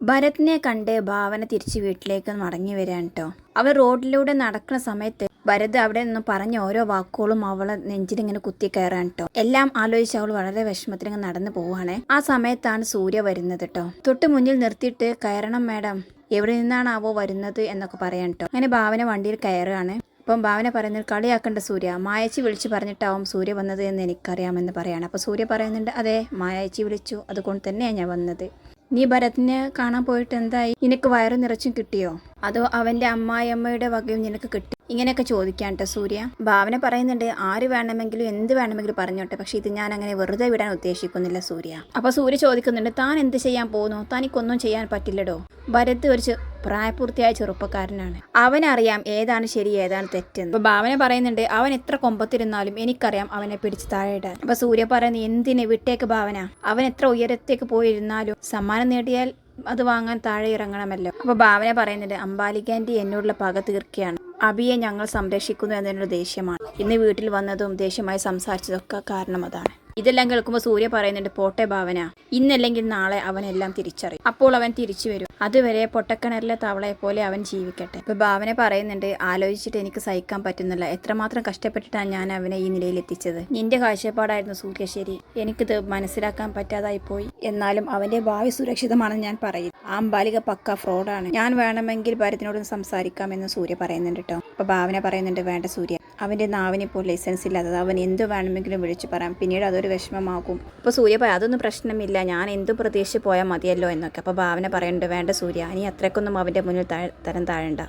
ഭരത്തിനെ കണ്ട് ഭാവന തിരിച്ച് വീട്ടിലേക്ക് മടങ്ങി വരാൻ കേട്ടോ അവൾ റോഡിലൂടെ നടക്കുന്ന സമയത്ത് ഭരത് അവിടെ നിന്ന് പറഞ്ഞ ഓരോ വാക്കുകളും അവളെ നെഞ്ചിലിങ്ങനെ കുത്തി കയറാൻ കേട്ടോ എല്ലാം ആലോചിച്ച് അവൾ വളരെ വിഷമത്തിലിങ്ങനെ നടന്നു പോവുകയാണ് ആ സമയത്താണ് സൂര്യ വരുന്നത് കേട്ടോ തൊട്ട് മുന്നിൽ നിർത്തിയിട്ട് കയറണം മാഡം എവിടെ നിന്നാണാവോ വരുന്നത് എന്നൊക്കെ പറയാൻ കേട്ടോ അങ്ങനെ ഭാവന വണ്ടിയിൽ കയറുകയാണ്. അപ്പം ഭാവന പറയുന്നത് കളിയാക്കേണ്ട സൂര്യ മായച്ചി വിളിച്ച് പറഞ്ഞിട്ടാവും സൂര്യ വന്നത് എന്ന് എനിക്കറിയാമെന്ന് പറയാണ്. അപ്പോൾ സൂര്യ പറയുന്നുണ്ട് അതെ മായച്ചി വിളിച്ചു അതുകൊണ്ട് തന്നെയാണ് ഞാൻ വന്നത്. നീ ഭരത്തിനെ കാണാൻ പോയിട്ട് എന്തായി? നിനക്ക് വയറ് നിറച്ചും കിട്ടിയോ? അതോ അവന്റെ അമ്മായിയമ്മയുടെ വകയും നിനക്ക് കിട്ടി? ഇങ്ങനെയൊക്കെ ചോദിക്കാൻ കേട്ടോ സൂര്യ. ഭാവന പറയുന്നുണ്ട് ആര് വേണമെങ്കിലും എന്ത് വേണമെങ്കിലും പറഞ്ഞോട്ടെ പക്ഷെ ഇത് ഞാൻ അങ്ങനെ വെറുതെ വിടാൻ ഉദ്ദേശിക്കുന്നില്ല സൂര്യ. അപ്പോൾ സൂര്യ ചോദിക്കുന്നുണ്ട് താൻ എന്ത് ചെയ്യാൻ പോകുന്നു തനിക്കൊന്നും ചെയ്യാൻ പറ്റില്ലടോ. ഭരത് ഒരു പ്രായപൂർത്തിയായ ചെറുപ്പക്കാരനാണ്. അവനറിയാം ഏതാണ് ശരി ഏതാണ് തെറ്റെന്ന്. അപ്പോൾ ഭാവന പറയുന്നുണ്ട് അവൻ എത്ര കൊമ്പത്തിരുന്നാലും എനിക്കറിയാം അവനെ പിടിച്ച് താഴെയിടാൻ അപ്പോൾ സൂര്യ പറയുന്നത് എന്തിനെ വിട്ടേക്ക് ഭാവന? അവൻ എത്ര ഉയരത്തേക്ക് പോയിരുന്നാലും സമ്മാനം നേടിയാൽ അത് വാങ്ങാൻ താഴെ ഇറങ്ങണമല്ലോ. അപ്പൊ ഭാവന പറയുന്നുണ്ട് അംബാലികാന്റി എന്നോടുള്ള പക തീർക്കുകയാണ്. അബിയെ ഞങ്ങൾ സംരക്ഷിക്കുന്നു എന്നതിനുള്ള ദേഷ്യമാണ്. ഇന്ന് വീട്ടിൽ വന്നതും ദേഷ്യമായി സംസാരിച്ചതൊക്കെ കാരണം അതാണ്. ഇതെല്ലാം കേൾക്കുമ്പോൾ സൂര്യ പറയുന്നുണ്ട് പോട്ടെ ഭാവന ഇന്നല്ലെങ്കിൽ നാളെ അവനെല്ലാം തിരിച്ചറിയും. അപ്പോൾ അവൻ തിരിച്ചു വരും. അതുവരെ പൊട്ടക്കിണറിലെ തവളയെ പോലെ അവൻ ജീവിക്കട്ടെ. ഇപ്പൊ ഭാവന പറയുന്നുണ്ട് ആലോചിച്ചിട്ട് എനിക്ക് സഹിക്കാൻ പറ്റുന്നില്ല. എത്രമാത്രം കഷ്ടപ്പെട്ടിട്ടാണ് ഞാൻ അവനെ ഈ നിലയിൽ എത്തിച്ചത്? നിന്റെ കാഴ്ചപ്പാടായിരുന്നു സൂര്യശ്ശേരി എനിക്കിത് മനസ്സിലാക്കാൻ പറ്റാതായി പോയി. എന്നാലും അവന്റെ ഭാവി സുരക്ഷിതമാണെന്ന് ഞാൻ പറയും. ആ ബാലിക പക്ക ഫ്രോഡാണ്. ഞാൻ വേണമെങ്കിൽ ഭരത്തിനോട് സംസാരിക്കാമെന്ന് സൂര്യ പറയുന്നുണ്ട് കേട്ടോ അപ്പൊ ഭാവന പറയുന്നുണ്ട് വേണ്ട സൂര്യ. അവന്റെ നാവിനെ ഇപ്പോൾ ലൈസൻസ് ഇല്ലാത്തത്. അവൻ എന്ത് വേണമെങ്കിലും വിളിച്ചു പറയാം. പിന്നീട് അതൊരു വിഷമമാകും. അപ്പോൾ സൂര്യ പോയ അതൊന്നും പ്രശ്നമില്ല. ഞാൻ എന്തും പ്രതീക്ഷിച്ച് പോയാൽ മതിയല്ലോ എന്നൊക്കെ. അപ്പോൾ ഭാവന പറയുന്നുണ്ട് വേണ്ട സൂര്യ ഇനി അത്രയ്ക്കൊന്നും അവന്റെ മുന്നിൽ തരം താഴണ്ട.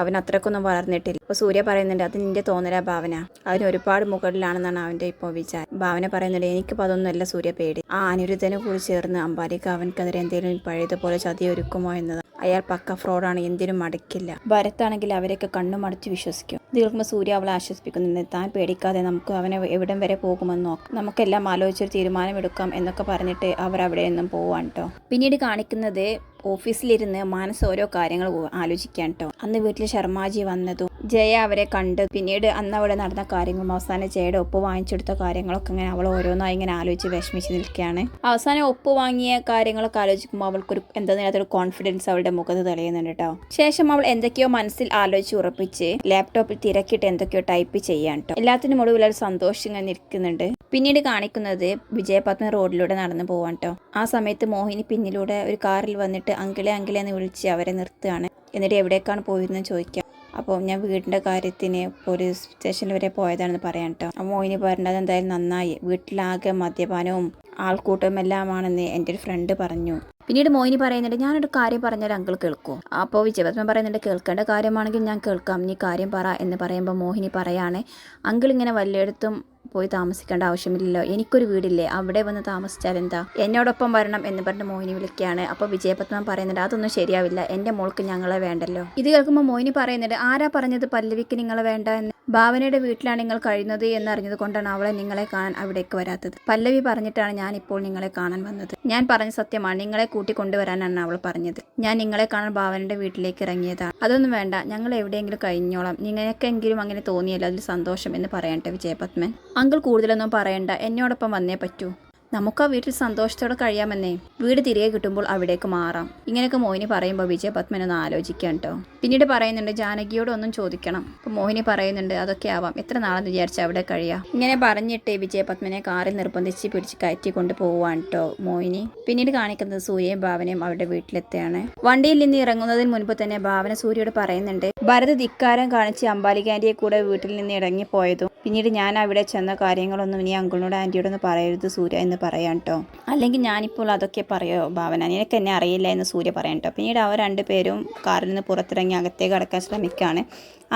അവൻ അത്രക്കൊന്നും വളർന്നിട്ടില്ല. അപ്പോൾ സൂര്യ പറയുന്നുണ്ട് അത് നിന്റെ തോന്നലാ ഭാവന. അവന് ഒരുപാട് മുകളിലാണെന്നാണ് അവന്റെ ഇപ്പോൾ വിചാരം. ഭാവന പറയുന്നുണ്ട് എനിക്കിപ്പോൾ അതൊന്നുമല്ല സൂര്യ പേടി. ആ അനിരുദ്ധനെ കൂടി ചേർന്ന് അമ്പാലിക്ക് അവൻക്കെതിരെ എന്തെങ്കിലും പഴയതുപോലെ ചതി ഒരുക്കുമോ എന്നത്. അയാൾ പക്ക ഫ്രോഡാണ് എന്തിനും മടക്കില്ല. ഭരത്താണെങ്കിൽ അവരെയൊക്കെ കണ്ണുമടച്ച് വിശ്വസിക്കും. ദീർഘം സൂര്യ അവളെ ആശ്വസിപ്പിക്കുന്നുണ്ട് താൻ പേടിക്കാതെ നമുക്ക് അവനെ എവിടം വരെ പോകുമെന്ന് നോക്കാം. നമുക്കെല്ലാം ആലോചിച്ചൊരു തീരുമാനമെടുക്കാം എന്നൊക്കെ പറഞ്ഞിട്ട് അവർ അവിടെ നിന്നും പോവാണ് കേട്ടോ പിന്നീട് കാണിക്കുന്നത് ഓഫീസിലിരുന്ന് മാനസ് ഓരോ കാര്യങ്ങൾ ആലോചിക്കാൻ കേട്ടോ അന്ന് വീട്ടിൽ ശർമാജി വന്നതും ജയ അവരെ കണ്ട് പിന്നീട് അന്ന് അവിടെ നടന്ന കാര്യങ്ങളും അവസാനം ജയയുടെ ഒപ്പ് വാങ്ങിച്ചെടുത്ത കാര്യങ്ങളൊക്കെ ഇങ്ങനെ അവൾ ഓരോന്നായി ഇങ്ങനെ ആലോചിച്ച് വിഷമിച്ച് നിൽക്കുകയാണ്. അവസാനം ഒപ്പ് വാങ്ങിയ കാര്യങ്ങളൊക്കെ ആലോചിക്കുമ്പോൾ അവൾക്കൊരു എന്താ കോൺഫിഡൻസ് അവളുടെ മുഖത്ത് തെളിയുന്നുണ്ട് കേട്ടോ ശേഷം അവൾ എന്തൊക്കെയോ മനസ്സിൽ ആലോചിച്ച് ഉറപ്പിച്ച് ലാപ്ടോപ്പിൽ തിരക്കിട്ട് എന്തൊക്കെയോ ടൈപ്പ് ചെയ്യാൻ കേട്ടോ എല്ലാത്തിനും ഒടുവിൽ ഒരു സന്തോഷം ഇങ്ങനെ നിൽക്കുന്നുണ്ട്. പിന്നീട് കാണിക്കുന്നത് വിജയപത്മ റോഡിലൂടെ നടന്നു പോവാൻ കേട്ടോ ആ സമയത്ത് മോഹിനി പിന്നിലൂടെ ഒരു കാറിൽ വന്നിട്ട് അങ്കിളെ അങ്കിളെ എന്ന് വിളിച്ച് അവരെ നിർത്തുകയാണ്. എന്നിട്ട് എവിടേക്കാണ് പോയതെന്ന് ചോദിക്കാം. അപ്പോൾ ഞാൻ വീടിന്റെ കാര്യത്തിന് പോലീസ് സ്റ്റേഷനിൽ വരെ പോയതാണെന്ന് പറയാം കേട്ടോ. ആ മോഹിനി പറഞ്ഞത് എന്തായാലും നന്നായി. വീട്ടിലാകെ മദ്യപാനവും ആൾക്കൂട്ടവും എല്ലാമാണെന്ന് എന്റെ ഒരു ഫ്രണ്ട് പറഞ്ഞു. പിന്നീട് മോയിനി പറയുന്നുണ്ട് ഞാനൊരു കാര്യം പറഞ്ഞാൽ അങ്കിൾ കേൾക്കൂ. അപ്പോൾ വിജയപത്മൻ പറയുന്നുണ്ട് കേൾക്കേണ്ട കാര്യമാണെങ്കിൽ ഞാൻ കേൾക്കാം. നീ കാര്യം പറ എന്ന് പറയുമ്പോൾ മോഹിനി പറയാണ് അങ്കിൾ ഇങ്ങനെ വല്ലയിടത്തും പോയി താമസിക്കേണ്ട ആവശ്യമില്ലല്ലോ. എനിക്കൊരു വീടില്ലേ? അവിടെ വന്ന് താമസിച്ചാൽ എന്താ? എന്നോടൊപ്പം വരണം എന്ന് പറഞ്ഞ് മോഹിനി വിളിക്കുകയാണ്. അപ്പോൾ വിജയപത്മൻ പറയുന്നുണ്ട് അതൊന്നും ശരിയാവില്ല. എന്റെ മോൾക്ക് ഞങ്ങളെ വേണ്ടല്ലോ. ഇത് കേൾക്കുമ്പോൾ മോഹിനി പറയുന്നുണ്ട് ആരാ പറഞ്ഞത് പല്ലവിക്ക് നിങ്ങളെ വേണ്ട എന്ന്? ഭാവനയുടെ വീട്ടിലാണ് നിങ്ങൾ കഴിയുന്നത് എന്നറിഞ്ഞത് കൊണ്ടാണ് അവളെ നിങ്ങളെ കാണാൻ അവിടേക്ക് വരാത്തത്. പല്ലവി പറഞ്ഞിട്ടാണ് ഞാൻ ഇപ്പോൾ നിങ്ങളെ കാണാൻ വന്നത്. ഞാൻ പറഞ്ഞ സത്യമാണ് നിങ്ങളെ കൂട്ടിക്കൊണ്ടുവരാനാണ് അവൾ പറഞ്ഞത്. ഞാൻ നിങ്ങളെ കാണാൻ ഭാവനയുടെ വീട്ടിലേക്ക് ഇറങ്ങിയതാണ് അതൊന്നും വേണ്ട ഞങ്ങൾ എവിടെയെങ്കിലും കഴിഞ്ഞോളാം. നിങ്ങൾക്കെങ്കിലും അങ്ങനെ തോന്നിയല്ലോ അതിൽ സന്തോഷം എന്ന് പറയട്ടെ വിജയപത്മൻ. അങ്കിൾ കൂടുതലൊന്നും പറയണ്ട. എന്നോടൊപ്പം വന്നേ പറ്റൂ. നമുക്ക് ആ വീട്ടിൽ സന്തോഷത്തോടെ കഴിയാമെന്നേ. വീട് തിരികെ കിട്ടുമ്പോൾ അവിടേക്ക് മാറാം. ഇങ്ങനെയൊക്കെ മോഹിനി പറയുമ്പോൾ വിജയ ഒന്ന് ആലോചിക്കാം കേട്ടോ പിന്നീട് പറയുന്നുണ്ട് ജാനകിയോട് ഒന്നും ചോദിക്കണം. അപ്പോൾ മോഹിനി പറയുന്നുണ്ട് അതൊക്കെ ആവാം. എത്ര നാളെന്ന് വിചാരിച്ച അവിടെ കഴിയാം? ഇങ്ങനെ പറഞ്ഞിട്ട് വിജയ പത്മനെ കാറിൽ നിർബന്ധിച്ച് പിടിച്ച് കയറ്റി കൊണ്ട് പോവാണ് കേട്ടോ മോഹിനി. പിന്നീട് കാണിക്കുന്നത് സൂര്യയും ഭാവനയും അവരുടെ വീട്ടിലെത്തുകയാണ് വണ്ടിയിൽ നിന്ന് ഇറങ്ങുന്നതിന് മുൻപ് തന്നെ ഭാവന സൂര്യയോട് പറയുന്നുണ്ട് ഭരത് ധിക്കാരം കാണിച്ച് അമ്പാലികാന്റിയെ കൂടെ വീട്ടിൽ നിന്ന് ഇറങ്ങിപ്പോയതും. പിന്നീട് ഞാൻ അവിടെ ചെന്ന കാര്യങ്ങളൊന്നും ഇനി അങ്കിളിനോട് ആന്റിയോടൊന്ന് പറയരുത് സൂര്യ എന്ന് പറയാം കേട്ടോ അല്ലെങ്കിൽ ഞാനിപ്പോൾ അതൊക്കെ പറയോ ഭാവന? നിനക്ക് എന്നെ അറിയില്ല എന്ന് സൂര്യ പറയാം കേട്ടോ പിന്നീട് അവർ രണ്ടുപേരും കാറിൽ നിന്ന് പുറത്തിറങ്ങി അകത്തേക്ക് കടക്കാൻ ശ്രമിക്കുകയാണ്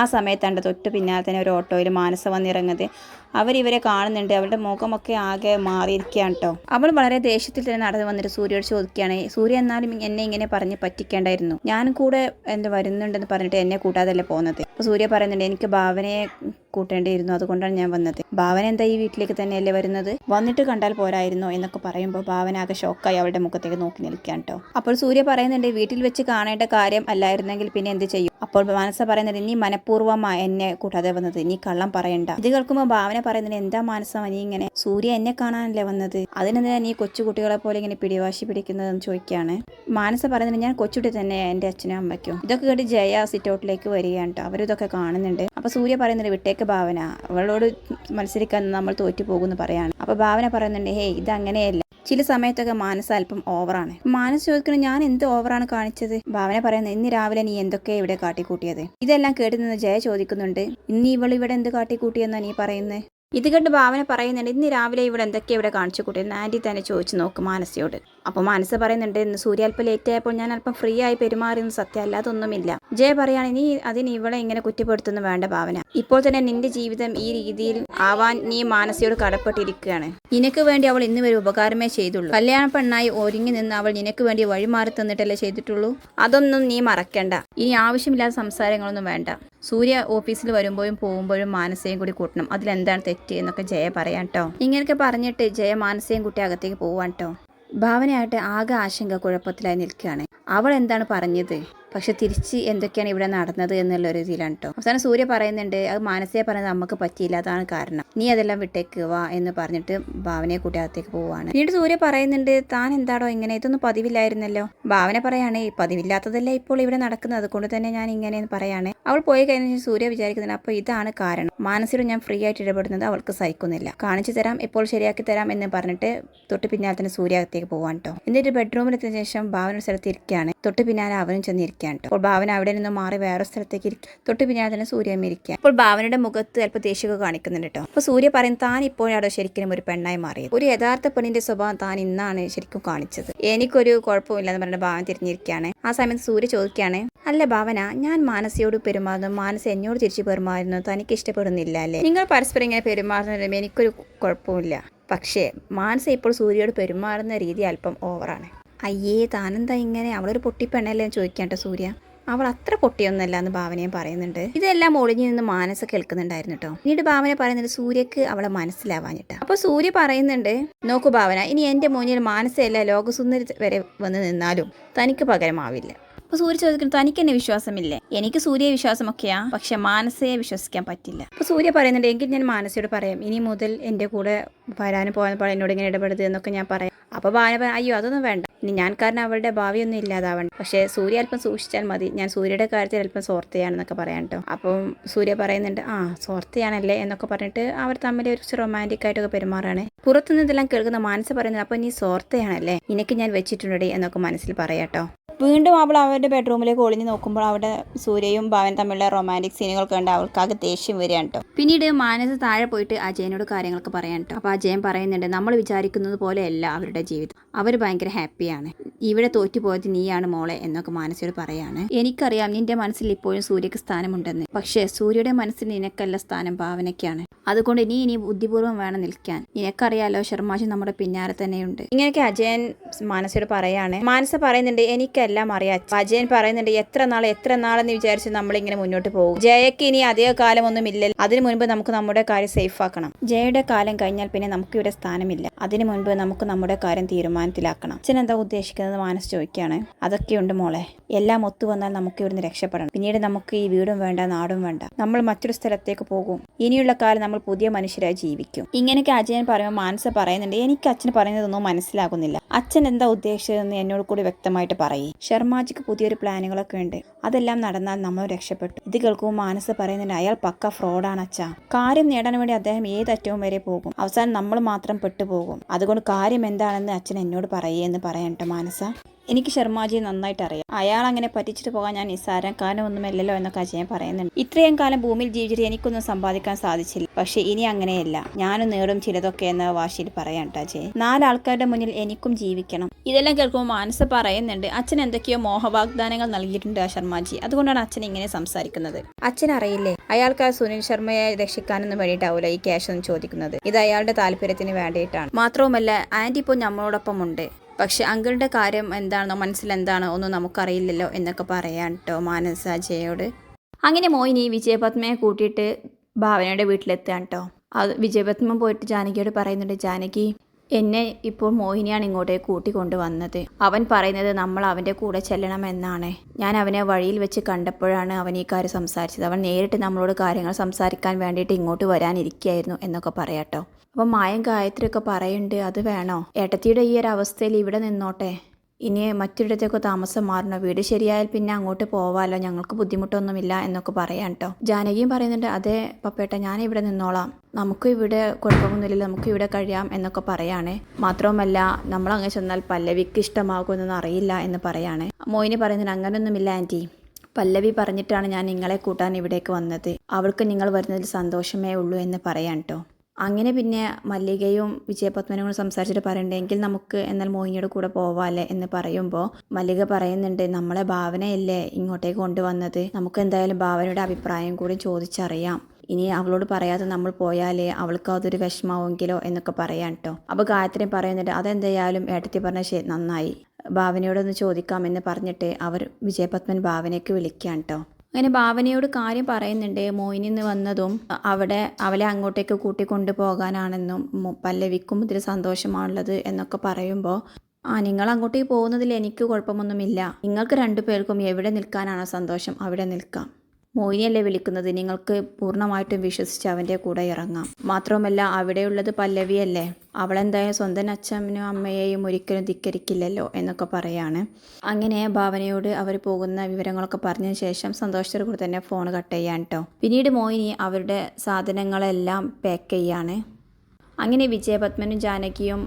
ആ സമയത്താണ് തൊട്ട് പിന്നാലെ തന്നെ ഒരു ഓട്ടോയിൽ മാനസ വന്നിറങ്ങുന്നത്. അവരിവരെ കാണുന്നുണ്ട്. അവളുടെ മുഖമൊക്കെ ആകെ മാറിയിരിക്കുകയാണ് കേട്ടോ അവൾ വളരെ ദേഷ്യത്തിൽ തന്നെ നടന്നു വന്നിട്ട് സൂര്യയോട് ചോദിക്കുകയാണ്. സൂര്യ എന്നാലും എന്നെ ഇങ്ങനെ പറഞ്ഞ് പറ്റിക്കേണ്ടായിരുന്നു. ഞാൻ കൂടെ എന്താ വരുന്നുണ്ടെന്ന് പറഞ്ഞിട്ട് എന്നെ കൂട്ടാതല്ലേ പോകുന്നത്? അപ്പോൾ സൂര്യ പറയുന്നുണ്ട് എനിക്ക് ഭാവനയെ കൂട്ടേണ്ടിയിരുന്നു അതുകൊണ്ടാണ് ഞാൻ വന്നത്. ഭാവന എന്താ ഈ വീട്ടിലേക്ക് തന്നെയല്ലേ വരുന്നത്? വന്നിട്ട് കണ്ടാൽ പോരായിരുന്നോ എന്നൊക്കെ പറയുമ്പോൾ ഭാവന ആകെ ഷോക്കായി അവളുടെ മുഖത്തേക്ക് നോക്കി നിൽക്കാൻ കേട്ടോ അപ്പോൾ സൂര്യ പറയുന്നുണ്ട് വീട്ടിൽ വെച്ച് കാണേണ്ട കാര്യം അല്ലായിരുന്നെങ്കിൽ പിന്നെ എന്ത് ചെയ്യും? അപ്പോൾ മാനസ പറയുന്നത് നീ മനഃപൂർവമായി എന്നെ കൂട്ടാതെ വന്നത് നീ കള്ളം പറയണ്ട. ഇത് കേൾക്കുമ്പോൾ ഭാവന പറയുന്നത് എന്താ മനസ്സ നീ ഇങ്ങനെ സൂര്യ എന്നെ കാണാനല്ലേ വന്നത്? അതിനെന്താ നീ കൊച്ചുകുട്ടികളെ പോലെ ഇങ്ങനെ പിടിവാശി പിടിക്കുന്നതെന്ന് ചോദിക്കുകയാണ്? മാനസ പറയുന്നത് ഞാൻ കൊച്ചുകുട്ടി തന്നെ എന്റെ അച്ഛനും അമ്മയ്ക്കും. ഇതൊക്കെ കേട്ട് ജയ സിറ്റൗട്ടിലേക്ക് വരികയാണ് കേട്ടോ അവരിതൊക്കെ കാണുന്നുണ്ട്. അപ്പോൾ സൂര്യ പറയുന്നുണ്ട് വിട്ടേക്ക് ഭാവന. അവളോട് മത്സരിക്കാൻ നമ്മൾ തോറ്റു പോകുമെന്ന് പറയാണ്. അപ്പൊ ഭാവന പറയുന്നുണ്ട് ഹേയ് ഇത് അങ്ങനെയല്ല. ചില സമയത്തൊക്കെ മാനസ അല്പം ഓവറാണ്. മാനസ് ചോദിക്കണം ഞാൻ എന്ത് ഓവറാണ് കാണിച്ചത്? ഭാവന പറയുന്നത് ഇന്ന് രാവിലെ നീ എന്തൊക്കെ ഇവിടെ കാട്ടിക്കൂട്ടിയത്? ഇതെല്ലാം കേട്ടു നിന്ന് ജയ ചോദിക്കുന്നുണ്ട് ഇന്ന് ഇവൾ ഇവിടെ എന്ത് കാട്ടിക്കൂട്ടിയെന്നാ നീ പറയുന്നത് ഇത് കണ്ട് ഭാവന പറയുന്നുണ്ട് ഇന്ന് രാവിലെ ഇവിടെ എന്തൊക്കെ ഇവിടെ കാണിച്ചു കൂട്ടിയെന്ന് ആന്റി തന്നെ ചോദിച്ചു നോക്ക് മാനസയോട്. അപ്പോൾ മാനസ പറയുന്നുണ്ട് ഇന്ന് സൂര്യ അല്പം ലേറ്റ് ആയപ്പോൾ ഞാൻ അല്പം ഫ്രീ ആയി പെരുമാറിയെന്ന് സത്യം അല്ലാതൊന്നുമില്ല ജയ പറയാണ് നീ അതിന് ഇവളെ ഇങ്ങനെ കുറ്റപ്പെടുത്തുന്നു വേണ്ട ഭാവന. ഇപ്പോൾ തന്നെ നിന്റെ ജീവിതം ഈ രീതിയിൽ ആവാൻ നീ മാനസയോട് കടപ്പെട്ടിരിക്കുകയാണ്. നിനക്ക് വേണ്ടി അവൾ ഇന്ന് വരെ ഉപകാരമേ ചെയ്തുള്ളൂ. കല്യാണ പെണ്ണായി ഒരുങ്ങി നിന്ന് അവൾ നിനക്ക് വേണ്ടി വഴിമാറി തന്നിട്ടല്ലേ ചെയ്തിട്ടുള്ളൂ? അതൊന്നും നീ മറക്കണ്ട. ഇനി ആവശ്യമില്ലാത്ത സംസാരങ്ങളൊന്നും വേണ്ട. സൂര്യ ഓഫീസിൽ വരുമ്പോഴും പോകുമ്പോഴും മാനസയും കൂടി കൂട്ടണം. അതിലെന്താണ് തെറ്റ്? എന്നൊക്കെ ജയ പറയാം കേട്ടോ ഇങ്ങനെയൊക്കെ പറഞ്ഞിട്ട് ജയ മാനസയും കുട്ടി അകത്തേക്ക് പോവാൻ കേട്ടോ ഭാവനയായിട്ട് ആകെ ആശങ്ക കുഴപ്പത്തിലായി നിൽക്കുകയാണ്. അവൾ എന്താണ് പറഞ്ഞത്? പക്ഷെ തിരിച്ച് എന്തൊക്കെയാണ് ഇവിടെ നടന്നത് എന്നുള്ള ഒരു ഇതിലാണ് കേട്ടോ അവസാനം സൂര്യ പറയുന്നുണ്ട് അത് മാനസയെ പറയുന്നത് നമുക്ക് പറ്റിയില്ല അതാണ് കാരണം. നീ അതെല്ലാം വിട്ടേക്ക് വാ എന്ന് പറഞ്ഞിട്ട് ഭാവനയെ കൂട്ടി അകത്തേക്ക് പോവാണ്. പിന്നീട് സൂര്യ പറയുന്നുണ്ട് താൻ എന്താടോ ഇങ്ങനെ? ഇതൊന്നും പതിവില്ലായിരുന്നല്ലോ. ഭാവന പറയാണ് പതിവില്ലാത്തതല്ലേ ഇപ്പോൾ ഇവിടെ നടക്കുന്നത്? അതുകൊണ്ട് തന്നെ ഞാൻ ഇങ്ങനെ പറയാണ്. അവൾ പോയി കഴിഞ്ഞ സൂര്യ വിചാരിക്കുന്നത് അപ്പോൾ ഇതാണ് കാരണം. മാനസികം ഞാൻ ഫ്രീ ആയിട്ട് ഇടപെടുന്നത് അവൾക്ക് സഹിക്കുന്നില്ല. കാണിച്ചു തരാം ഇപ്പോൾ ശരിയാക്കി തരാം എന്ന് പറഞ്ഞിട്ട് തൊട്ട് പിന്നാലെ തന്നെ സൂര്യ അകത്തേക്ക് പോവാൻ കേട്ടോ എന്നിട്ട് ബെഡ്റൂമിലെത്തിയ ശേഷം ഭാവന സ്ഥലത്ത് ഇരിക്കുകയാണ്. തൊട്ട് പിന്നാലെ അവനും ചെന്നിരിക്കുകയാണ് കേട്ടോ. അപ്പോൾ ഭാവന അവിടെ നിന്ന് മാറി വേറെ സ്ഥലത്തേക്ക് ഇരിക്കുക. തൊട്ട് പിന്നാലെ തന്നെ സൂര്യ ഇരിക്കുക. അപ്പോൾ ഭാവനയുടെ മുഖത്ത് അല്പം ദേഷ്യമൊക്കെ കാണിക്കുന്നുണ്ട് കേട്ടോ. അപ്പോൾ സൂര്യ പറയും താൻ ഇപ്പോഴാണോ ശരിക്കും ഒരു പെണ്ണായി മാറിയത്? ഒരു യഥാർത്ഥ പെണ്ണിന്റെ സ്വഭാവം താൻ ഇന്നാണ് ശരിക്കും കാണിച്ചത്. എനിക്കൊരു കുഴപ്പമില്ല എന്ന് പറഞ്ഞ ഭാവൻ തിരിഞ്ഞിരിക്കുകയാണ്. ആ സമയത്ത് സൂര്യ ചോദിക്കുകയാണ് അല്ല ഭാവന ഞാൻ മാനസിയോട് പെരുമാറുന്നു. മാനസ എന്നോട് തിരിച്ചു പെരുമാറുന്നു. തനിക്ക് ഇഷ്ടപ്പെടുന്നില്ല അല്ലേ? നിങ്ങൾ പരസ്പരം ഇങ്ങനെ പെരുമാറുന്നതിലും എനിക്കൊരു കുഴപ്പമില്ല. പക്ഷേ മാനസ ഇപ്പോൾ സൂര്യയോട് പെരുമാറുന്ന രീതി അല്പം ഓവറാണ് അയ്യേ താനെന്താ ഇങ്ങനെ? അവളൊരു പൊട്ടിപ്പെണ്ണല്ലേ എന്ന് ചോദിക്കാട്ടോ സൂര്യ. അവൾ അത്ര പൊട്ടിയൊന്നല്ല എന്ന് ഭാവനയും പറയുന്നുണ്ട്. ഇതെല്ലാം ഒളിഞ്ഞു നിന്ന് മാനസ കേൾക്കുന്നുണ്ടായിരുന്നു കേട്ടോ പിന്നീട് ഭാവന പറയുന്നുണ്ട് സൂര്യക്ക് അവളെ മനസ്സിലാവാഞ്ഞിട്ടാ. അപ്പൊ സൂര്യ പറയുന്നുണ്ട് നോക്കൂ ഭാവന ഇനി എന്റെ മുന്നിൽ മാനസയല്ല ലോകസുന്ദരി വരെ വന്ന് നിന്നാലും തനിക്ക് പകരമാവില്ല. അപ്പൊ സൂര്യ ചോദിക്കുന്നു തനിക്ക് എന്നെ വിശ്വാസമില്ലേ? എനിക്ക് സൂര്യ വിശ്വാസമൊക്കെയാ പക്ഷെ മാനസയെ വിശ്വസിക്കാൻ പറ്റില്ല. അപ്പൊ സൂര്യ പറയുന്നുണ്ട് എങ്കിൽ ഞാൻ മാനസയോട് പറയാം. ഇനി മുതൽ എന്റെ കൂടെ വരാനും പോകാൻ എന്നോട് ഇങ്ങനെ ഇടപെടരുത് എന്നൊക്കെ ഞാൻ പറയാം. അപ്പൊ ഭാവന പറയും അയ്യോ അതൊന്നും വേണ്ട. ഇനി ഞാൻ കാരണം അവളുടെ ഭാവിയൊന്നും ഇല്ലാതാവണം പക്ഷേ സൂര്യ അല്പം സൂക്ഷിച്ചാൽ മതി. ഞാൻ സൂര്യയുടെ കാര്യത്തിൽ അല്പം സോർത്തയാണെന്നൊക്കെ പറയാം കേട്ടോ. അപ്പം സൂര്യ പറയുന്നുണ്ട് ആ സോർത്തയാണല്ലേ എന്നൊക്കെ പറഞ്ഞിട്ട് അവർ തമ്മിൽ ഒരു റൊമാന്റിക് ആയിട്ടൊക്കെ പെരുമാറാണ്. പുറത്തുനിന്ന് ഇതെല്ലാം കേൾക്കുന്ന മനസ്സ് പറയുന്നത് അപ്പോൾ നീ സോർത്തയാണല്ലേ നിനക്ക് ഞാൻ വെച്ചിട്ടുണ്ടേ എന്നൊക്കെ മനസ്സിൽ പറയാട്ടോ വീണ്ടും അവൾ അവരുടെ ബെഡ്റൂമിലേക്ക് ഒളിഞ്ഞു നോക്കുമ്പോൾ അവിടെ സൂര്യയും ഭാവൻ തമ്മിലുള്ള റൊമാന്റിക് സീനുകൾ കണ്ട് അവൾക്കാകെ ദേഷ്യം വരികയാണ് കേട്ടോ പിന്നീട് മാനസ് താഴെ പോയിട്ട് അജയനോട് കാര്യങ്ങളൊക്കെ പറയാൻ കേട്ടോ അപ്പോൾ അജയൻ പറയുന്നുണ്ട് നമ്മൾ വിചാരിക്കുന്നത് പോലെയല്ല അവരുടെ ജീവിതം. അവർ ഭയങ്കര ഹാപ്പിയാണ് ഇവിടെ തോറ്റുപോയത് നീയാണ് മോളെ എന്നൊക്കെ മാനസിയോട് പറയാണ്. എനിക്കറിയാം നിന്റെ മനസ്സിൽ ഇപ്പോഴും സൂര്യക്ക് സ്ഥാനമുണ്ടെന്ന്. പക്ഷേ സൂര്യയുടെ മനസ്സിൽ നിനക്കല്ല സ്ഥാനം ഭാവനയ്ക്കാണ്. അതുകൊണ്ട് നീ ഇനി ബുദ്ധിപൂർവം വേണം നിൽക്കാൻ. നിനക്കറിയാലോ ശർമാജി നമ്മുടെ പിന്നാലെ തന്നെയുണ്ട്. ഇങ്ങനെയൊക്കെ അജയൻ മാനസിയോട് പറയാണ്. മാനസ പറയുന്നുണ്ട് എനിക്കെല്ലാം അറിയാം. അജയൻ പറയുന്നുണ്ട് എത്ര നാൾ എത്ര നാളെന്ന് വിചാരിച്ച് നമ്മളിങ്ങനെ മുന്നോട്ട് പോകും. ജയക്ക് ഇനി അധിക കാലമൊന്നും ഇല്ല അതിനു മുൻപ് നമുക്ക് നമ്മുടെ കാര്യം സേഫ് ആക്കണം. ജയയുടെ കാലം കഴിഞ്ഞാൽ പിന്നെ നമുക്ക് ഇവിടെ സ്ഥാനമില്ല. അതിനു മുൻപ് നമുക്ക് നമ്മുടെ കാര്യം തീരുമാനത്തിലാക്കണം. അച്ഛൻ എന്താ ഉദ്ദേശിക്കുന്നത് മാനസ് ചോദിക്കുകയാണ്. അതൊക്കെയുണ്ട് മോളെ. എല്ലാം ഒത്തു വന്നാൽ നമുക്ക് ഇവിടുന്ന് രക്ഷപ്പെടണം. പിന്നീട് നമുക്ക് ഈ വീടും വേണ്ട നാടും വേണ്ട. നമ്മൾ മറ്റൊരു സ്ഥലത്തേക്ക് പോകും. ഇനിയുള്ള കാലം നമ്മൾ പുതിയ മനുഷ്യരായി ജീവിക്കും. ഇങ്ങനെയൊക്കെ അജയൻ പറയുമ്പോൾ മാനസ പറയുന്നുണ്ട്. എനിക്ക് അച്ഛൻ പറയുന്നതൊന്നും മനസ്സിലാകുന്നില്ല. അച്ഛൻ എന്താ ഉദ്ദേശിച്ചതെന്ന് എന്നോട് കൂടി വ്യക്തമായിട്ട് പറയും. ശർമാജിക്ക് പുതിയൊരു പ്ലാനുകളൊക്കെ ഉണ്ട്. അതെല്ലാം നടന്നാൽ നമ്മൾ രക്ഷപ്പെട്ടു. ഇത് കേൾക്കുമ്പോൾ മാനസ് പറയുന്നുണ്ട് അയാൾ പക്ക ഫ്രോഡാണ് അച്ഛ. കാര്യം നേടാൻ വേണ്ടി അദ്ദേഹം ഏതറ്റവും വരെ പോകും. അവസാനം നമ്മൾ മാത്രം പെട്ടുപോകും. അതുകൊണ്ട് കാര്യം എന്താണെന്ന് അച്ഛൻ എന്നോട് പറയേ എന്ന് പറയാം കേട്ടോ മാനസ. എനിക്ക് ശർമാജിയെ നന്നായിട്ട് അറിയാം. അയാൾ അങ്ങനെ പറ്റിച്ചിട്ട് പോകാൻ ഞാൻ നിസ്സാരം കാരണമൊന്നുമല്ലല്ലോ എന്നൊക്കെ അജയൻ പറയുന്നുണ്ട്. ഇത്രയും കാലം ഭൂമിയിൽ ജീവിച്ചിട്ട് എനിക്കൊന്നും സമ്പാദിക്കാൻ സാധിച്ചില്ല. പക്ഷെ ഇനി അങ്ങനെയല്ല. ഞാനും നേടും ചിലതൊക്കെ എന്ന വാശിയിൽ പറയാം കേട്ടോ അജയ് നാലാൾക്കാരുടെ മുന്നിൽ എനിക്കും ജീവിക്കണം. ഇതെല്ലാം കേൾക്കുമ്പോൾ മാനസ പറയുന്നുണ്ട് അച്ഛൻ എന്തൊക്കെയോ മോഹവാഗ്ദാനങ്ങൾ നൽകിയിട്ടുണ്ട് ആ ശർമാജി. അതുകൊണ്ടാണ് അച്ഛൻ ഇങ്ങനെ സംസാരിക്കുന്നത്. അച്ഛൻ അറിയില്ലേ? അയാൾക്ക് ആ സുനിൽ ശർമ്മയെ രക്ഷിക്കാനൊന്നും വേണ്ടിയിട്ടാവില്ല ഈ ക്യാഷ് ഒന്നും ചോദിക്കുന്നത്. ഇത് അയാളുടെ താല്പര്യത്തിന് വേണ്ടിയിട്ടാണ്. മാത്രവുമല്ല ആന്റി ഇപ്പോൾ നമ്മളോടൊപ്പം ഉണ്ട് പക്ഷെ അങ്കിളുടെ കാര്യം എന്താണെന്നോ മനസ്സിലെന്താണോ ഒന്നും നമുക്കറിയില്ലല്ലോ എന്നൊക്കെ പറയാൻ കേട്ടോ മാനസ അജയോട്. അങ്ങനെ മോയിനി വിജയപത്മയെ കൂട്ടിയിട്ട് ഭാവനയുടെ വീട്ടിലെത്തുകയാണ് കേട്ടോ അത് വിജയപത്മ പോയിട്ട് ജാനകിയോട് പറയുന്നുണ്ട് ജാനകി എന്നെ ഇപ്പോൾ മോഹിനിയാണ് ഇങ്ങോട്ടേക്ക് കൂട്ടി വന്നത് അവൻ പറയുന്നത് നമ്മൾ അവന്റെ കൂടെ ചെല്ലണമെന്നാണ് ഞാൻ അവനെ വഴിയിൽ വെച്ച് കണ്ടപ്പോഴാണ് അവൻ ഈ കാര്യം സംസാരിച്ചത്. അവൻ നേരിട്ട് നമ്മളോട് കാര്യങ്ങൾ സംസാരിക്കാൻ വേണ്ടിയിട്ട് ഇങ്ങോട്ട് വരാനിരിക്കുകയായിരുന്നു എന്നൊക്കെ പറയാട്ടോ അപ്പം മായം ഗായത്രിയൊക്കെ പറയുന്നുണ്ട് അത് വേണോ? ഏട്ടത്തിയുടെ ഈ ഒരു അവസ്ഥയിൽ ഇവിടെ നിന്നോട്ടെ. ഇനി മറ്റൊരിടത്തേക്ക് താമസം മാറണോ? വീട് ശരിയായാൽ പിന്നെ അങ്ങോട്ട് പോവാലോ? ഞങ്ങൾക്ക് ബുദ്ധിമുട്ടൊന്നുമില്ല എന്നൊക്കെ പറയാം കേട്ടോ ജാനകിയും പറയുന്നുണ്ട് അതെ പപ്പേട്ട ഞാൻ ഇവിടെ നിന്നോളാം. നമുക്ക് ഇവിടെ കുഴപ്പമൊന്നുമില്ല നമുക്ക് ഇവിടെ കഴിയാം എന്നൊക്കെ പറയാണ്. മാത്രവുമല്ല നമ്മൾ അങ്ങനെ ചെന്നാൽ പല്ലവിക്ക് ഇഷ്ടമാകുമെന്നൊന്നും അറിയില്ല എന്ന് പറയാണ്. മോയിന് പറയുന്നുണ്ട് അങ്ങനെയൊന്നുമില്ല ആന്റി. പല്ലവി പറഞ്ഞിട്ടാണ് ഞാൻ നിങ്ങളെ കൂട്ടാൻ ഇവിടേക്ക് വന്നത്. അവൾക്ക് നിങ്ങൾ വരുന്നതിൽ സന്തോഷമേ ഉള്ളൂ എന്ന് പറയാം കേട്ടോ അങ്ങനെ പിന്നെ മല്ലികയും വിജയപത്മനും സംസാരിച്ചിട്ട് പറയണ്ടെങ്കിൽ നമുക്ക് എന്നാൽ മോഹിനിയുടെ കൂടെ പോവാല്ലേ? എന്ന് പറയുമ്പോൾ മല്ലിക പറയുന്നുണ്ട് നമ്മളെ ഭാവനയല്ലേ ഇങ്ങോട്ടേക്ക് കൊണ്ടുവന്നത്? നമുക്ക് എന്തായാലും ഭാവനയുടെ അഭിപ്രായം കൂടി ചോദിച്ചറിയാം. ഇനി അവളോട് പറയാതെ നമ്മൾ പോയാലേ അവൾക്ക് അതൊരു വിഷമാവെങ്കിലോ എന്നൊക്കെ പറയാം കേട്ടോ അപ്പോൾ ഗായത്രി പറയുന്നുണ്ട് അതെന്തായാലും ഏട്ടത്തി പറഞ്ഞ ശരി നന്നായി. ഭാവനയോടൊന്ന് ചോദിക്കാമെന്ന് പറഞ്ഞിട്ട് അവർ വിജയപത്മൻ ഭാവനയ്ക്ക് വിളിക്കാം കേട്ടോ അങ്ങനെ ഭാവനയോട് കാര്യം പറയുന്നുണ്ട്. മോയിനിന്ന് വന്നതും അവിടെ അവളെ അങ്ങോട്ടേക്ക് കൂട്ടിക്കൊണ്ടു പോകാനാണെന്നും പല്ലവിക്കും ഇതിൽ സന്തോഷമാണുള്ളത് എന്നൊക്കെ പറയുമ്പോൾ ആ നിങ്ങൾ അങ്ങോട്ടേക്ക് പോകുന്നതിൽ എനിക്ക് കുഴപ്പമൊന്നുമില്ല. നിങ്ങൾക്ക് രണ്ടു പേർക്കും എവിടെ നിൽക്കാനാണോ സന്തോഷം അവിടെ നിൽക്കാം. മോയിനിയല്ലേ വിളിക്കുന്നത്? നിങ്ങൾക്ക് പൂർണമായിട്ടും വിശ്വസിച്ച് അവന്റെ കൂടെ ഇറങ്ങാം. മാത്രവുമല്ല അവിടെയുള്ളത് പല്ലവിയല്ലേ? അവളെന്തായാലും സ്വന്തം അച്ഛനും അമ്മയെയും ഒരിക്കലും ധിക്കരിക്കില്ലല്ലോ എന്നൊക്കെ പറയാണ്. അങ്ങനെ ഭാവനയോട് അവർ പോകുന്ന വിവരങ്ങളൊക്കെ പറഞ്ഞതിന് ശേഷം സന്തോഷത്തോടെ കൂടി തന്നെ ഫോൺ കട്ട് ചെയ്യാൻ കേട്ടോ പിന്നീട് മോഹിനി അവരുടെ സാധനങ്ങളെല്ലാം പാക്ക് ചെയ്യാണ്. അങ്ങനെ വിജയപത്മനും ജാനകിയും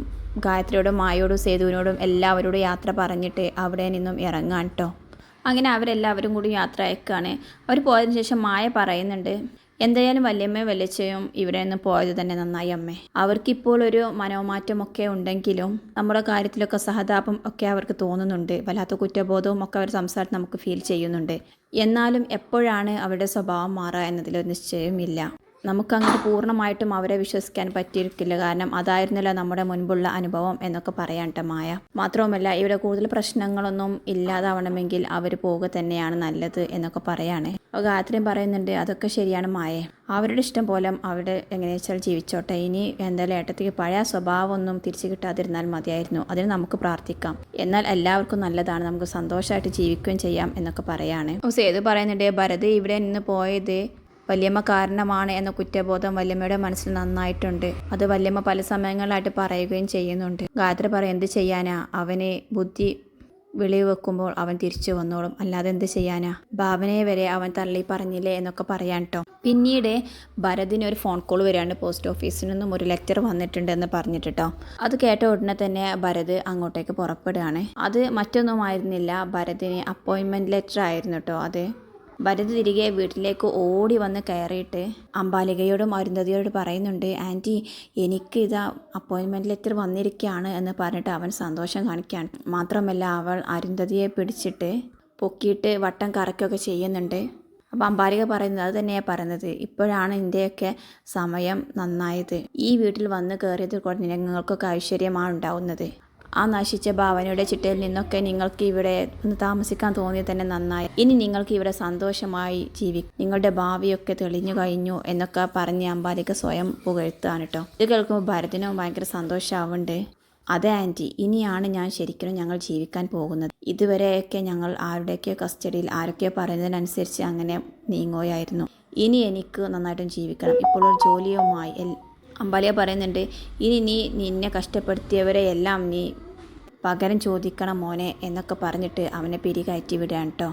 ഗായത്രിയോടും മായോടും സേതുവിനോടും എല്ലാവരോടും യാത്ര പറഞ്ഞിട്ട് അവിടെ നിന്നും ഇറങ്ങാൻ കേട്ടോ അങ്ങനെ അവരെല്ലാവരും കൂടി യാത്ര അയക്കുകയാണ് അവർ പോയതിനു ശേഷം മായ പറയുന്നുണ്ട് എന്തായാലും വല്യമ്മയും വല്യച്ചയും ഇവിടെ നിന്ന് പോയത് തന്നെ നന്നായി അമ്മേ. അവർക്കിപ്പോൾ ഒരു മനോമാറ്റമൊക്കെ ഉണ്ടെങ്കിലും നമ്മുടെ കാര്യത്തിലൊക്കെ സഹതാപം ഒക്കെ അവർക്ക് തോന്നുന്നുണ്ട്. വല്ലാത്ത കുറ്റബോധവും ഒക്കെ അവർ സംസാരത്തിൽ നമുക്ക് ഫീൽ ചെയ്യുന്നുണ്ട്. എന്നാലും എപ്പോഴാണ് അവരുടെ സ്വഭാവം മാറുക എന്നതിലൊരു നിശ്ചയമില്ല നമുക്കങ്ങനെ പൂർണമായിട്ടും അവരെ വിശ്വസിക്കാൻ പറ്റിയിരിക്കില്ല. കാരണം അതായിരുന്നില്ല നമ്മുടെ മുൻപുള്ള അനുഭവം എന്നൊക്കെ പറയാൻ മായ. മാത്രവുമല്ല ഇവിടെ കൂടുതൽ പ്രശ്നങ്ങളൊന്നും ഇല്ലാതാവണമെങ്കിൽ അവർ പോവുക തന്നെയാണ് നല്ലത് എന്നൊക്കെ പറയാണ്. ഗായത്രിയും പറയുന്നുണ്ട് അതൊക്കെ ശരിയാണ് മായേ. അവരുടെ ഇഷ്ടം പോലെ അവിടെ എങ്ങനെ വെച്ചാൽ ജീവിച്ചോട്ടെ. ഇനി എന്തായാലും ഏട്ടത്തിക്ക് പഴയ സ്വഭാവമൊന്നും തിരിച്ചു കിട്ടാതിരുന്നാൽ മതിയായിരുന്നു. അതിന് നമുക്ക് പ്രാർത്ഥിക്കാം. എന്നാൽ എല്ലാവർക്കും നല്ലതാണ്. നമുക്ക് സന്തോഷമായിട്ട് ജീവിക്കുകയും ചെയ്യാം എന്നൊക്കെ പറയാണ്. സേതു പറയുന്നുണ്ട് ഭരത് ഇവിടെ നിന്ന് പോയത് വല്യമ്മ കാരണമാണ് എന്ന കുറ്റബോധം വല്യമ്മയുടെ മനസ്സിൽ നന്നായിട്ടുണ്ട്. അത് വല്യമ്മ പല സമയങ്ങളിലായിട്ട് പറയുകയും ചെയ്യുന്നുണ്ട്. ഗായത്രി പറയും എന്ത് ചെയ്യാനാ? അവനെ ബുദ്ധി വെളിവ് വെക്കുമ്പോൾ അവൻ തിരിച്ചു വന്നോളും. അല്ലാതെ എന്ത് ചെയ്യാനാ? ഭാവനയെ വരെ അവൻ തള്ളി പറഞ്ഞില്ലേ എന്നൊക്കെ പറയാൻ കേട്ടോ പിന്നീട് ഭരതിന് ഒരു ഫോൺ കോൾ വരികയാണ് പോസ്റ്റ് ഓഫീസിൽ നിന്നും ഒരു ലെറ്റർ വന്നിട്ടുണ്ടെന്ന് പറഞ്ഞിട്ട് കേട്ടോ അത് കേട്ട ഉടനെ തന്നെ ഭരത് അങ്ങോട്ടേക്ക് പുറപ്പെടുകയാണ്. അത് മറ്റൊന്നുമായിരുന്നില്ല. ഭരതിന് അപ്പോയിൻമെന്റ് ലെറ്റർ ആയിരുന്നു കേട്ടോ അത്. ഭരത് തിരികെ വീട്ടിലേക്ക് ഓടി വന്ന് കയറിയിട്ട് അംബാലികയോടും അരുന്ധതിയോടും പറയുന്നുണ്ട് ആന്റി എനിക്ക് ഇതാ അപ്പോയിൻമെന്റിൽ ലെറ്റർ വന്നിരിക്കുകയാണ് എന്ന് പറഞ്ഞിട്ട് അവൻ സന്തോഷം കാണിക്കുകയാണ്. മാത്രമല്ല അവൾ അരുന്ധതിയെ പിടിച്ചിട്ട് പൊക്കിയിട്ട് വട്ടം കറക്കുകയൊക്കെ ചെയ്യുന്നുണ്ട്. അപ്പം അമ്പാലിക പറയുന്നത് അത് തന്നെയാണ് പറയുന്നത്. ഇപ്പോഴാണ് ഇന്ത്യയൊക്കെ സമയം നന്നായത്. ഈ വീട്ടിൽ വന്ന് കയറിയത് കൊണ്ട് നിങ്ങൾക്കൊക്കെ ഐശ്വര്യമാണ് ഉണ്ടാവുന്നത് ആ നശിച്ച ഭാവനയുടെ ചിട്ടയിൽ നിന്നൊക്കെ നിങ്ങൾക്ക് ഇവിടെ ഒന്ന് താമസിക്കാൻ തോന്നിയത് തന്നെ നന്നായി. ഇനി നിങ്ങൾക്ക് ഇവിടെ സന്തോഷമായി ജീവിക്കും നിങ്ങളുടെ ഭാവിയൊക്കെ തെളിഞ്ഞു കഴിഞ്ഞു എന്നൊക്കെ പറഞ്ഞ് അമ്പാലിക സ്വയം പുകഴ്ത്താണ് കേട്ടോ. ഇത് കേൾക്കുമ്പോൾ ഭരതിനും ഭയങ്കര സന്തോഷമാവുന്നുണ്ട് അതെ ആന്റി. ഇനിയാണ് ഞാൻ ശരിക്കും ഞങ്ങൾ ജീവിക്കാൻ പോകുന്നത്. ഇതുവരെയൊക്കെ ഞങ്ങൾ ആരുടെയൊക്കെ കസ്റ്റഡിയിൽ ആരൊക്കെയോ പറയുന്നതിനനുസരിച്ച് അങ്ങനെ നീങ്ങുകയായിരുന്നു. ഇനി എനിക്ക് നന്നായിട്ടും ജീവിക്കണം. ഇപ്പോൾ ജോലിയുമായി അമ്പാലിയ പറയുന്നുണ്ട് ഇനി നീ നിന്നെ കഷ്ടപ്പെടുത്തിയവരെ എല്ലാം നീ പകരം ചോദിക്കണം മോനെ എന്നൊക്കെ പറഞ്ഞിട്ട് അവനെ പിരികയറ്റി വിടുകയാണ് കേട്ടോ